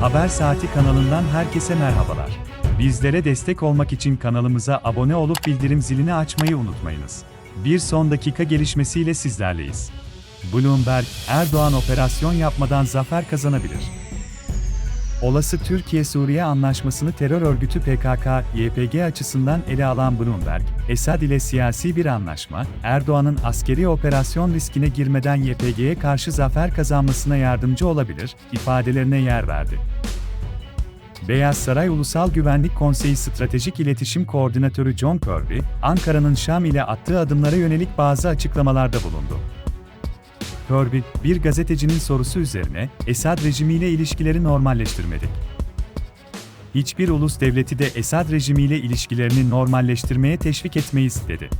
Haber Saati kanalından herkese merhabalar. Bizlere destek olmak için kanalımıza abone olup bildirim zilini açmayı unutmayınız. Bir son dakika gelişmesiyle sizlerleyiz. Bloomberg, Erdoğan operasyon yapmadan zafer kazanabilir. Olası Türkiye-Suriye anlaşmasını terör örgütü PKK-YPG açısından ele alan Bloomberg, Esad ile siyasi bir anlaşma, Erdoğan'ın askeri operasyon riskine girmeden YPG'ye karşı zafer kazanmasına yardımcı olabilir, ifadelerine yer verdi. Beyaz Saray Ulusal Güvenlik Konseyi Stratejik İletişim Koordinatörü John Kirby, Ankara'nın Şam ile attığı adımlara yönelik bazı açıklamalarda bulundu. Kirby, bir gazetecinin sorusu üzerine, Esad rejimiyle ilişkileri normalleştirmedik. Hiçbir ulus devleti de Esad rejimiyle ilişkilerini normalleştirmeye teşvik etmeyiz, dedi.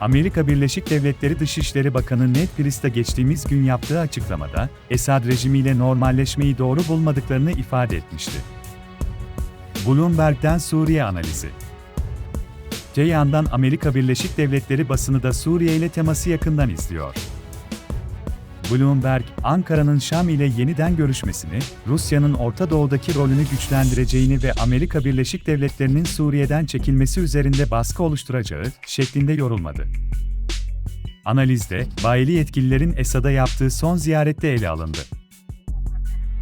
Amerika Birleşik Devletleri Dışişleri Bakanı Ned Price de geçtiğimiz gün yaptığı açıklamada, Esad rejimiyle normalleşmeyi doğru bulmadıklarını ifade etmişti. Bloomberg'den Suriye analizi Te Amerika Birleşik Devletleri basını da Suriye ile teması yakından izliyor. Bloomberg, Ankara'nın Şam ile yeniden görüşmesini, Rusya'nın Orta Doğu'daki rolünü güçlendireceğini ve Amerika Birleşik Devletleri'nin Suriye'den çekilmesi üzerinde baskı oluşturacağı şeklinde yorulmadı. Analizde, bayili yetkililerin Esad'a yaptığı son ziyarette ele alındı.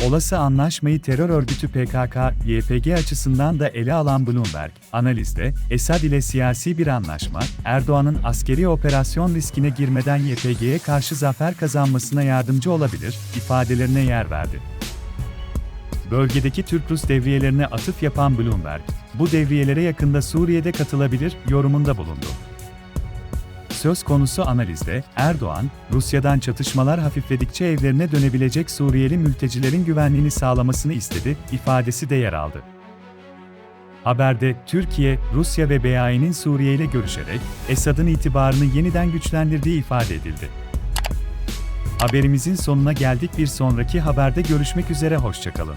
Olası anlaşmayı terör örgütü PKK-YPG açısından da ele alan Bloomberg, analizde, Esad ile siyasi bir anlaşma, Erdoğan'ın askeri operasyon riskine girmeden YPG'ye karşı zafer kazanmasına yardımcı olabilir, ifadelerine yer verdi. Bölgedeki Türk-Rus devriyelerine atıf yapan Bloomberg, bu devriyelere yakında Suriye'de katılabilir, yorumunda bulundu. Söz konusu analizde, Erdoğan, Rusya'dan çatışmalar hafifledikçe evlerine dönebilecek Suriyeli mültecilerin güvenliğini sağlamasını istedi, ifadesi de yer aldı. Haberde, Türkiye, Rusya ve BAE'nin Suriye ile görüşerek, Esad'ın itibarını yeniden güçlendirdiği ifade edildi. Haberimizin sonuna geldik bir sonraki haberde görüşmek üzere hoşçakalın.